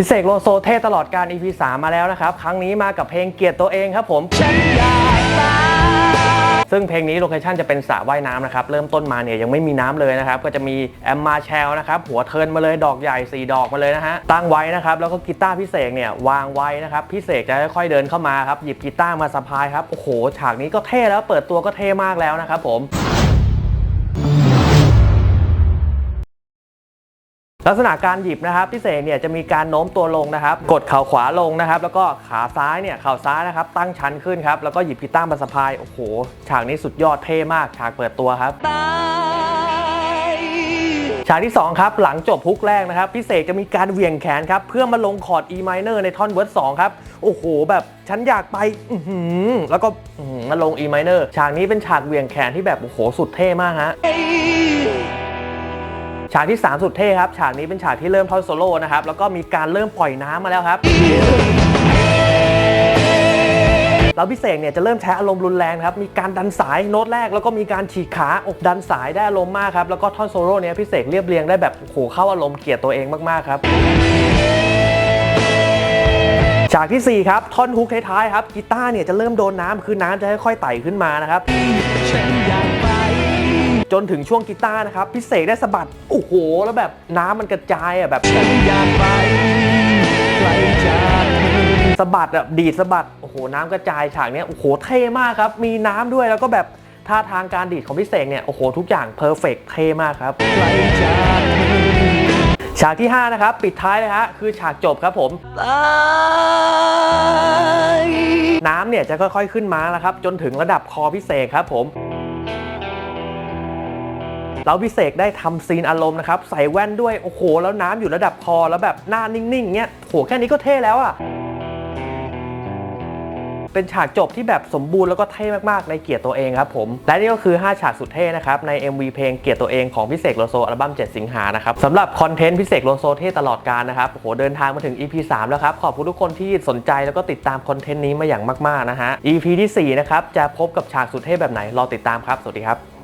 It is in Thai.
พิเศษโลโซเทตลอดการ EP 3มาแล้วนะครับ ครั้งนี้มากับเพลงเกียรติตัวเองครับผม ซึ่งเพลงนี้โลเคชั่นจะเป็นสระว่ายน้ำนะครับ เริ่มต้นมาเนี่ยยังไม่มีน้ำเลยนะครับ ก็จะมีแอมมาแชลนะครับ หัวเทินมาเลยดอกใหญ่ 4 ดอกมาเลยนะฮะ ตั้งไว้นะครับ แล้วก็กีตาร์พิเศษเนี่ยวางไว้นะครับ พิเศษจะค่อยๆเดินเข้ามาครับ หยิบกีตาร์มาสะพายครับ โอ้โห ฉากนี้ก็เท่แล้ว เปิดตัวก็เท่มากแล้วนะครับผม ลักษณะการหยิบนะครับพิเศษเนี่ยจะมีการโน้มตัวลงนะครับ กดเข่าขวาลงนะครับ แล้วก็ขาซ้ายเนี่ยเข่าซ้ายนะครับ ตั้งชันขึ้นครับแล้วก็หยิบกีตาร์มาสะพายโอ้โหฉากนี้สุดยอดเท่มากฉากเปิดตัวครับฉากที่ 2 ครับ หลังจบฮุกแรกนะครับ พิเศษจะมีการเหวี่ยงแขนครับ เพื่อมาลงคอร์ด E minor ในท่อนเวิร์ส2ครับ โอ้โห แบบฉันอยากไปอืแล้วก็มาลง E minor ฉากนี้เป็นฉากเหวี่ยงแขนที่แบบ โอ้โห สุดเท่มากฮะ ฉากที่ 3 สุดเท่ครับ ฉากนี้เป็นฉากที่เริ่มท่อนโซโล่นะครับ แล้วก็มีการเริ่มปล่อยน้ำมาแล้วครับ แล้วพิเศษเนี่ยจะเริ่มใช้อารมณ์รุนแรงครับ มีการดันสายโน้ตแรก แล้วก็มีการฉีกขาอกดันสายได้อารมณ์มากครับ แล้วก็ท่อนโซโล่เนี่ยพิเศษเรียบเรียงได้แบบโหเข้าอารมณ์เกลียดตัวเองมากๆครับฉากทีสี่4 ครับ ท่อนฮุกท้ายๆครับกีตาร์เนี่ยจะเริ่มโดนน้ำคือน้ำจะค่อยๆไต่ขึ้นมานะครับ จนถึงช่วงกีตาร์นะครับพิเศษได้สะบัดโอ้โห แล้วแบบน้ำมันกระจายอะแบบสะบัดอะดีดสะบัดโอ้โหน้ำกระจายฉากนี้โอ้โหเท่มากครับ มีน้ำด้วยแล้วก็แบบท่าทางการดีดของพิเศษเนี่ยโอ้โหทุกอย่างเพอร์เฟกเท่มากครับฉากที่ 5 นะครับ ปิดท้ายเลยฮะคือฉากจบครับผมน้ำเนี่ยจะค่อยๆขึ้นมาแล้วครับ จนถึงระดับคอพิเศษครับผม แล้วพิเศษได้ทำซีนอารมณ์นะครับ ใส่แว่นด้วย โอ้โห แล้วน้ำอยู่ระดับคอแล้วแบบหน้านิ่งๆเงี้ยโหแค่นี้ก็เท่แล้วอะเป็นฉากจบที่แบบสมบูรณ์แล้วก็เท่มากๆในเกียรติตัวเองครับผม และนี่ก็คือ 5 ฉากสุดเท่นะครับ ใน MV เพลงเกียรติตัวเองของพิเศษโลโซอัลบั้ม 7 สิงหานะครับสำหรับคอนเทนต์พิเศษโลโซเท่ตลอดการนะครับโอ้โหเดินทางมาถึง EP 3 แล้วครับ ขอบคุณทุกคนที่สนใจแล้วก็ติดตามคอนเทนต์นี้มาอย่างมากๆนะฮะ EP ที่ 4 นะครับ จะพบกับฉากสุดเท่แบบไหนรอติดตามครับ สวัสดีครับ